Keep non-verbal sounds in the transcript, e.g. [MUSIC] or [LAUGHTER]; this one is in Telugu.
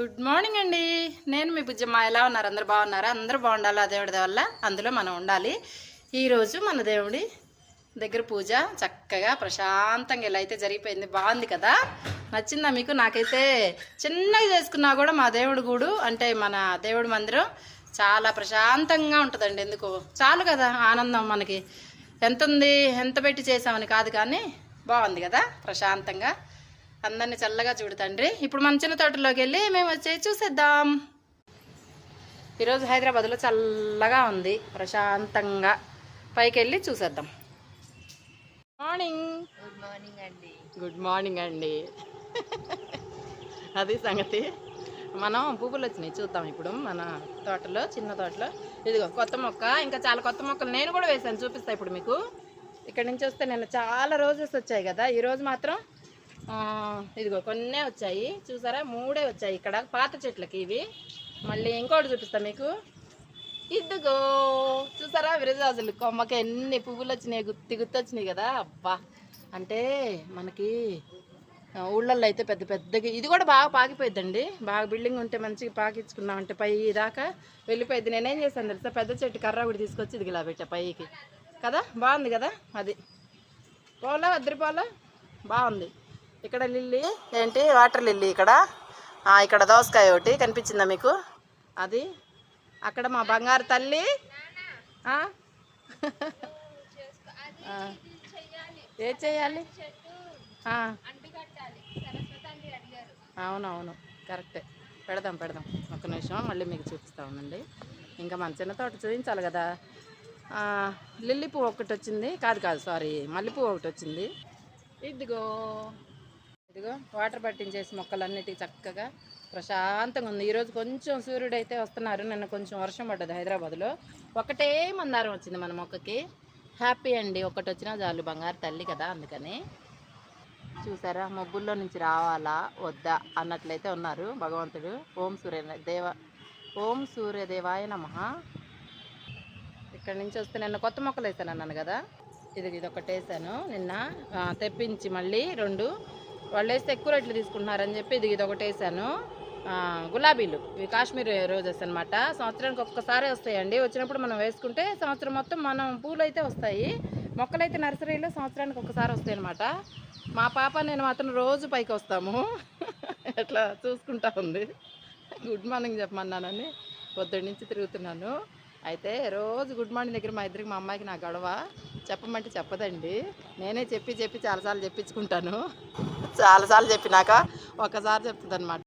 గుడ్ మార్నింగ్ అండి. నేను మీ బుజ్జమ్మ ఎలా ఉన్నారు? అందరు బాగున్నారా? అందరూ బాగుండాలి? ఆ దేవుడి వల్ల అందులో మనం ఉండాలి. ఈరోజు మన దేవుడి దగ్గర పూజ చక్కగా ప్రశాంతంగా ఇలా అయితే జరిగిపోయింది. బాగుంది కదా? నచ్చిందా మీకు? నాకైతే చిన్నగా చేసుకున్నా కూడా మా దేవుడి గూడు అంటే మన దేవుడి మందిరం చాలా ప్రశాంతంగా ఉంటుందండి. ఎందుకు? చాలు కదా ఆనందం మనకి. ఎంత ఉంది ఎంత పెట్టి చేసామని కాదు కానీ బాగుంది కదా? ప్రశాంతంగా. అందరిని చల్లగా చూడు తండ్రి. ఇప్పుడు మన చిన్న తోటలోకి వెళ్ళి మేము వచ్చి చూసేద్దాం. ఈరోజు హైదరాబాద్లో చల్లగా ఉంది. ప్రశాంతంగా పైకి వెళ్ళి చూసేద్దాం. మార్నింగ్ గుడ్ మార్నింగ్ అండి. గుడ్ మార్నింగ్ అండి. అది సంగతి. మనం పువ్వులు వచ్చినాయి చూద్దాం ఇప్పుడు మన తోటలో చిన్న తోటలో. ఇదిగో కొత్త మొక్క ఇంకా చాలా కొత్త మొక్కలు నేను కూడా వేసాను చూపిస్తా ఇప్పుడు మీకు. ఇక్కడ నుంచి వస్తే నేను చాలా రోజెస్ వచ్చాయి కదా. ఈ రోజు మాత్రం ఇదిగో కొన్నే వచ్చాయి. చూసారా? మూడే వచ్చాయి ఇక్కడ. పాత చెట్లకి ఇవి. మళ్ళీ ఇంకోటి చూపిస్తా మీకు. ఇదిగో చూసారా? విరజాజులు. కొమ్మకి ఎన్ని పువ్వులు వచ్చినాయి? గుత్తి గుత్తి వచ్చినాయి కదా? అబ్బా! అంటే మనకి ఊళ్ళల్లో అయితే పెద్ద పెద్దగా ఇది కూడా బాగా పాకిపోయిద్దండి. బాగా బిల్డింగ్ ఉంటే మంచిగా పాకించుకున్నామంటే పై దాకా వెళ్ళిపోయింది నేనేం చేశాను తెలుసా? పెద్ద చెట్టు కర్ర ఒకటి తీసుకొచ్చి ఇది ఇలా పెట్టా పైకి. కదా? బాగుంది కదా? అది. పోలా వద్దరి పోలా? బాగుంది. ఇక్కడ లిల్లీ ఏంటి? వాటర్ లిల్లీ ఇక్కడ. ఇక్కడ దోసకాయ ఒకటి కనిపించిందా మీకు? అది. అక్కడ మా బంగారు తల్లి. ఏ ఏం చేయాలి? అవునవును కరెక్టే. పెడదాం పెడదాం. ఒక్క నిమిషం మళ్ళీ మీకు చూపిస్తా ఉందండి ఇంకా మన చిన్న తోట చూపించాలి కదా. లిల్లీ పువ్వు ఒకటి వచ్చింది. కాదు కాదు సారీ మల్లెపువ్వు ఒకటి వచ్చింది. ఇదిగో. ఇదిగో వాటర్ పట్టించేసి మొక్కలన్నిటికీ చక్కగా ప్రశాంతంగా ఉంది. ఈరోజు కొంచెం సూర్యుడు అయితే వస్తున్నారు. నిన్న కొంచెం వర్షం పడ్డది హైదరాబాద్లో. ఒకటే మందారం వచ్చింది మన మొక్కకి. హ్యాపీ అండి. ఒకటి వచ్చినా చాలు. బంగారు తల్లి కదా అందుకని. చూసారా? మబ్బుల్లో నుంచి రావాలా? వద్దా? అన్నట్లయితే ఉన్నారు భగవంతుడు. ఓం సూర్య దేవ ఓం సూర్యదేవాయ నమ. ఇక్కడ నుంచి వస్తే నిన్న కొత్త మొక్కలు వేసాను అన్నాను కదా. ఇది ఇది ఒకటి వేసాను. నిన్న తెప్పించి మళ్ళీ రెండు వాళ్ళు వేస్తే ఎక్కువ రేట్లు తీసుకుంటున్నారని చెప్పి ఇది ఇది ఒకటి వేసాను. గులాబీలు. ఇవి కాశ్మీర్ రోజెస్ అనమాట సంవత్సరానికి ఒక్కసారి వస్తాయండి. వచ్చినప్పుడు మనం వేసుకుంటే సంవత్సరం మొత్తం మనం పూలు అయితే వస్తాయి. మొక్కలు అయితే నర్సరీలో సంవత్సరానికి ఒక్కసారి వస్తాయి అనమాట మా పాప నేను మాత్రం రోజు పైకి వస్తాము. [LAUGHS] ఎట్లా చూసుకుంటా ఉంది. గుడ్ మార్నింగ్ చెప్పమన్నానని పొద్దున్న నుంచి తిరుగుతున్నాను. అయితే రోజు గుడ్ మార్నింగ్ దగ్గర మా ఇద్దరికి మా అమ్మాయికి నా గొడవ. చెప్పమంటే చెప్పదండి. నేనే చెప్పి చెప్పి చాలాసార్లు చెప్పించుకుంటాను. చాలాసార్లు చెప్పినాక ఒకసారి చెప్తుంది అనమాట